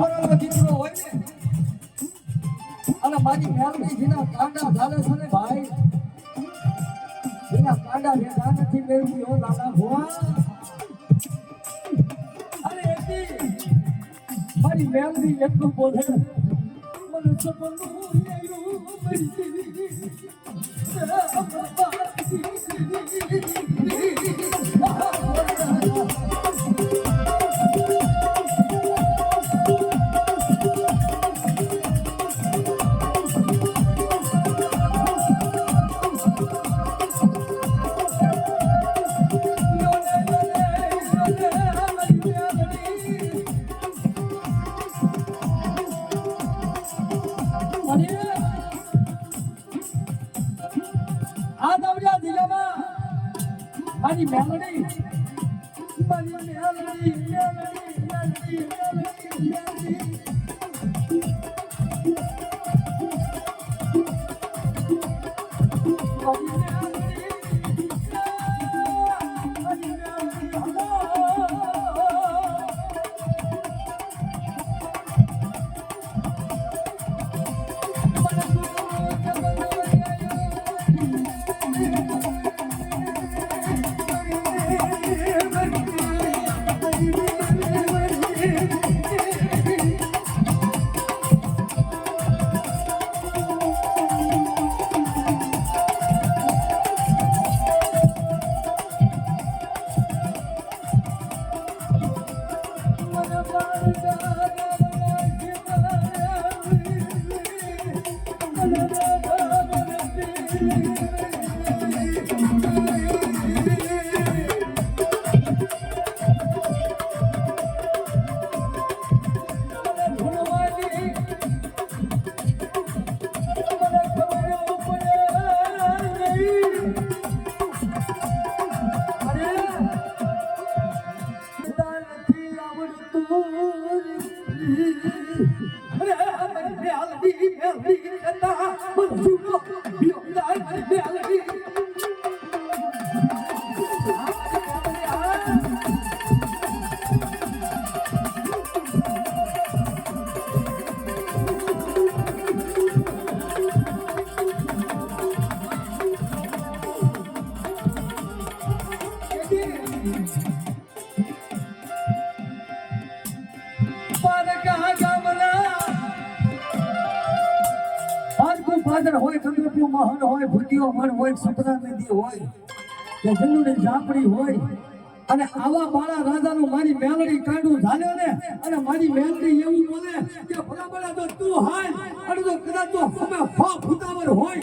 હોય ને? અને મારી મેલડી જેના કાંડા ઝાલે છે ને ભાઈ? એના કાંડા વેડા નથી મેળવી હો લાલા ભુવા. અરે મારી મેલડી એટલું બોલે મને સપનું મારી મેલડી મારી મેલડી મેલડી મેલડી મેલડી મેલડી Sarada تبليغ الخداع والجمله પાદર હોય કંદરપું મહલ હોય ભૂતિયો મન હોય સપના નદી હોય, કે જંગલની ઝાપડી હોય, અને આવા બાળા રાજાનું મારી મેલડી કાંડું ઝાલે ને, અને મારી મેલડી એવું બોલે કે ભલા ભલા તો તું હાય, અને તો કદાચ તો અમે ફા ફૂટાવર હોય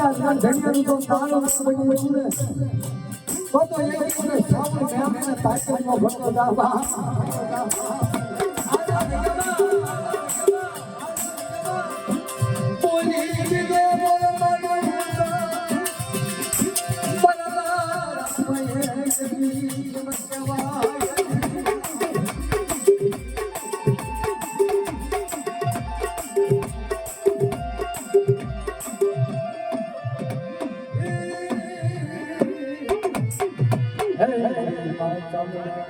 કદાચ મન ધન્યનું તો તાળું ન બની રહ્યું ને તો તો એક મને શ્રાવણ મહિનાને તાકાતનો ભરતો દાબા બોલી વિદે બોલ મન Hey,